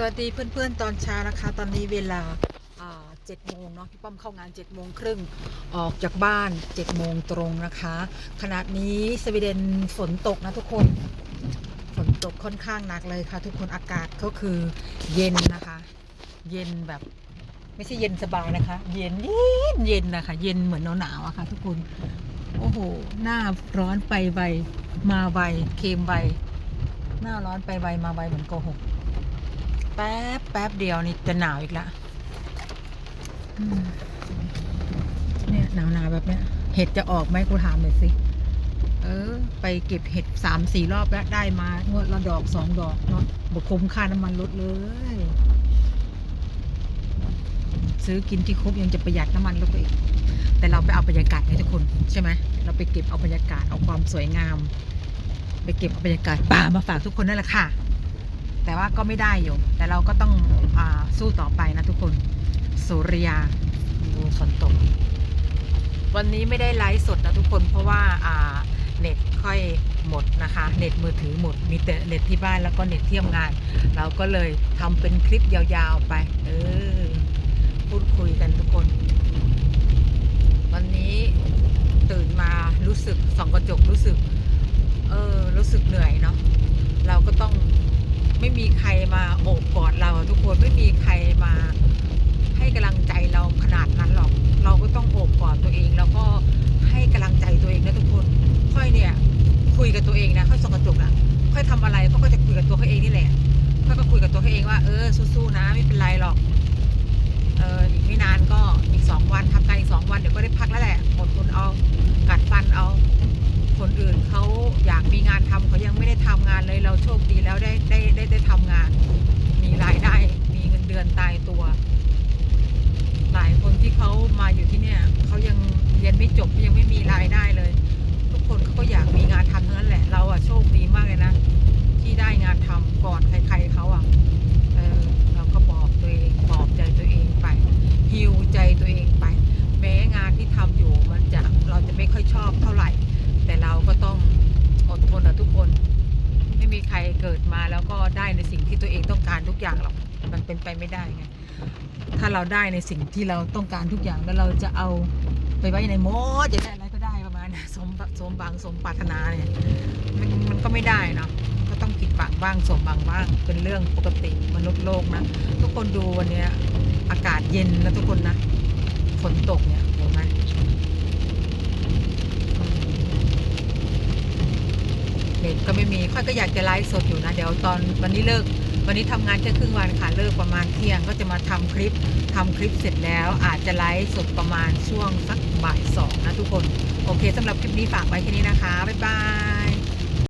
สวัสดีเพื่อนๆตอนเช้านะคะ ตอนนี้เวลาเจ็ดโมงเนาะพี่ป้อมเข้างาน7จ็ดโมงครึ่งออกจากบ้าน7จ็ดโมงตรงนะคะ ขณะนี้สวีเดนฝนตกนะทุกคนฝนตกค่อนข้างหนักเลยค่ะ ทุกคนอากาศก็คือเย็นนะคะ เย็นแบบไม่ใช่เย็นสบายนะคะ เย็นเย็นเย็นนะคะ เย็นเหมือนหนาวๆอะค่ะ ทุกคนโอ้โหหน้าร้อนไปไวมาไวเค็มไวหน้าร้อนไปไวมาไวเหมือนโกหก แป๊บแป๊บเดียวนี่จะหนาวอีกละเนี่ยหนาวหนาวแบบเนี้ย เห็ดจะออกไหมกูถามหน่อยสิ เออ ไปเก็บเห็ดสามสี่รอบแล้วได้มางวดละดอกสองดอกเนาะบกคุ้มค่าน้ำมันลดเลย ซื้อกินที่ครบยังจะประหยัดน้ำมันลดไปอีก แต่เราไปเอาบรรยากาศให้ทุกคนใช่ไหมเราไปเก็บเอาบรรยากาศเอาความสวยงาม ไปเก็บเอาบรรยากาศป่ามาฝากทุกคนนั่นแหละค่ะ แต่ว่าก็ไม่ได้อยู่ แต่เราก็ต้องอาสู้ต่อไปนะทุกคน สุริยาดูฝนตก วันนี้ไม่ได้ไลฟ์สดนะทุกคน เพราะว่าอ่าเน็ตค่อยหมดนะคะ เน็ตมือถือหมด มีแต่เน็ตที่บ้านแล้วก็เน็ตเที่ยมงาน เราก็เลยทำเป็นคลิปยาวๆไป เออ พูดคุยกันทุกคน วันนี้ตื่นมารู้สึกส่องกระจกรู้สึก เออ รู้สึกเหนื่อยเนาะ เราก็ต้อง ไม่มีใครมาโอบกอดเราทุกคนไม่มีใครมาให้กำลังใจเราขนาดนั้นหรอก เราก็ต้องโอบกอดตัวเอง แล้วก็ให้กำลังใจตัวเองนะทุกคนค่อยเนี่ยคุยกับตัวเองนะค่อยส่องกระจกนะค่อยทำอะไรก็ก็จะคุยกับตัวเขาเองนี่แหละค่อยก็คุยกับตัวเขาเองว่าเออสู้ๆนะไม่เป็นไรหรอกเอออีกไม่นานก็อีกสองวันทำการอีกสองวันเดี๋ยวก็ได้พักแล้วแหละอดทนเอากัดฟันเอา คนอื่นเขาอยากมีงานทำเขางได้ทำงานเลยเราโชคดีแล้วได้ได้ได้ได้ทำงาน มีรายได้ มีเงินเดือนตายตัว หลายคนที่เขามาอยู่ที่เนี่ยเขายังเรียนไม่จบยังไม่มีรายได้เลย ทุกคนเขาก็อยากมีงานทำทั้งนั้นแหละเราอะโชคดีมากเลยนะที่ได้งานทำก่อนใคร ๆเขาอะเออเราก็บอกตัวเองปลอบใจตัวเองไปฮิวใจตัวเองไป แม้งานที่ทำอยู่มันจะเราจะไม่ค่อยชอบเท่าไหร่ แต่เราก็ต้องอดทนนะทุกคน ไม่มี ใครเกิดมาแล้วก็ได้ในสิ่งที่ตัวเองต้องการทุกอย่างหรอกมันเป็นไปไม่ได้ไงถ้าเราได้ในสิ่งที่เราต้องการทุกอย่างแล้วเราจะเอาไปไว้ในโมดจะได้อะไรก็ได้ประมาณนี้สมสมบังสมปรารถนาเนี่ยมันมันก็ไม่ได้เนาะก็ต้องผิดบังบ้างสมบังบ้างเป็นเรื่องปกติมนุษย์โลกนะทุกคนดูวันนี้อากาศเย็นนะทุกคนนะฝนตกเนี่ยเห็นไหม เน็ก็ไม่มีค่อยก็อยากจะไลฟ์สดอยู่นะ เดี๋ยวตอนวันนี้เลิก วันนี้ทำงานแค่ครึ่งวันค่ะเลิกประมาณเที่ยง ก็จะมาทำคลิปทำคลิปเสร็จแล้ว อาจจะไลฟ์สดประมาณช่วงสักบ่ายสองนะทุกคน โอเคสำหรับคลิปนี้ฝากไว้แค่นี้นะคะ บ๊ายบาย